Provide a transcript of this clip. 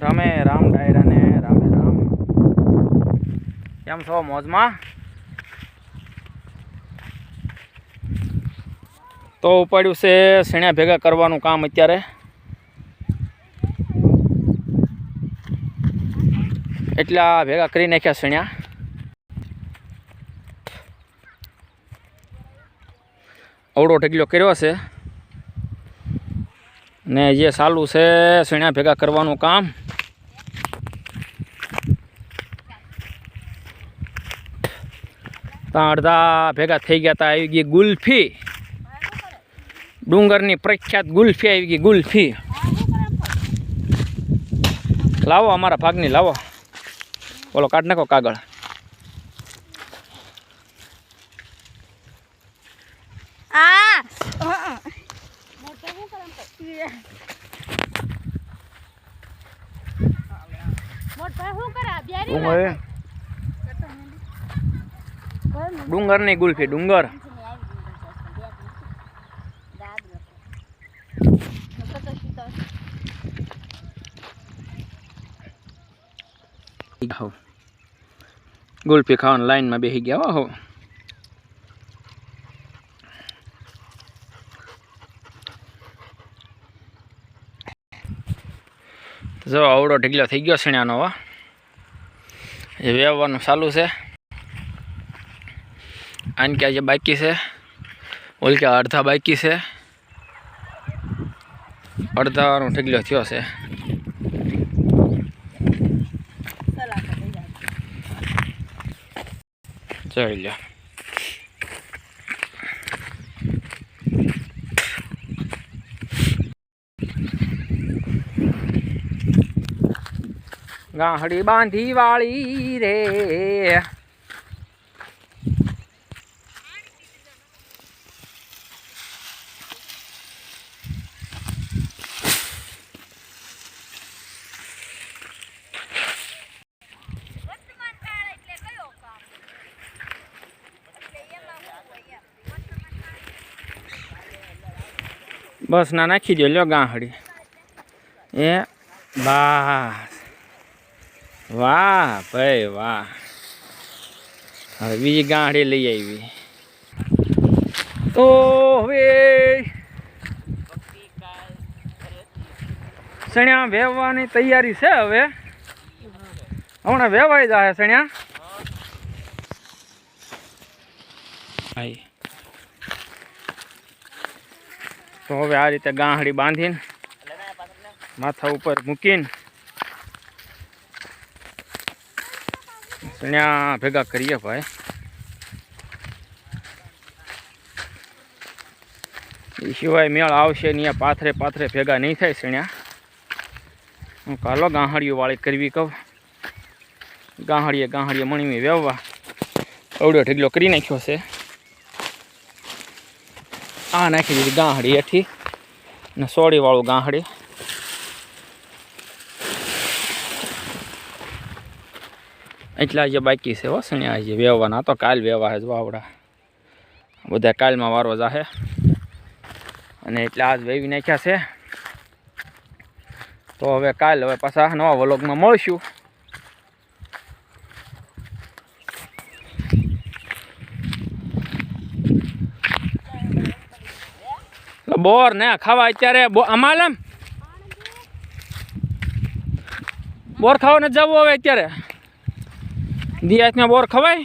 રામે રામ ડાયરાને રામે રામ. કેમ છો મોજમાં? તો ઉપાડ્યું છે શેણ્યા ભેગા કરવાનું કામ અત્યારે. એટલા ભેગા કરી નાખ્યા શેણ્યા. અવડો ઢગલો કર્યો છે. ને જે ચાલુ છે, શેણ્યા ભેગા કરવાનું કામ. ત્યાં અડધા ભેગા થઈ ગયા હતા આવી ગઈ ગુલ્ફી. ડુંગરની પ્રખ્યાત ગુલ્ફી આવી ગઈ ગુલ્ફી. લાવો અમારા ભાગની લાવો. બોલો કાઢ નાખો કાગળ. મોટા શું કરે ડુંગર ડુંગરની ગુલ્ફી, ડુંગર. ગુલ્ફી ખાવાની લાઈનમાં બેસી ગયા હો જો, આવડો ઢીગલો થઈ ગયો શેણાનો, હો. એ વેવવાનું ચાલુ છે. આન કે આજે બાકી છે. ઓલ કે અડધા બાકી છે. અડધાનો ઢગલો થયો છે. જોઈ લ્યો. ગાહડી બાંધી વાળી રે. બસ ના નાખી દો લ્યો ગાંહડી. એ બસ. વાહ ભાઈ વાહ. હવે બીજી ગાંહડી લઈ આવી તો હવે સણ્યા વેવવાની તૈયારી છે હવે? હમણાં વેવાઈ જાય સણ્યા? આઈ તો હવે આ રીતે ગાંહડી બાંધીને માથા ઉપર મૂકીને ત્યાં ભેગા કરીએ ભાઈ. એ સિવાય મેળ આવશે ને પાથરે પાથરે ભેગા નહીં થાય સણ્યા હું કાલો ગાંહળીઓ વાળી કરવી કહું. ગાંહળીએ ગાંહળીએ મણીમી વેવવા. અવડો ઢગલો કરી નાખ્યો છે. આ નાખી દીધી ગાંહડી હેઠી ને સોડીવાળું ગાંહડી. એટલા જે બાકી છે હો સણ્યા જે વેવાના તો કાલ વેવા છે જો આવડા. બધા કાલમાં વારો જાહે. અને એટલે આજ વેવી નાખ્યા છે. તો હવે કાલ હવે પાછા નવા વ્લોગમાં મળશું. બોર ને ખાવા અત્યારે અમાલમ બોર ખાવા ને જવું હવે અત્યારે. દિયાસમાં બોર ખવાય?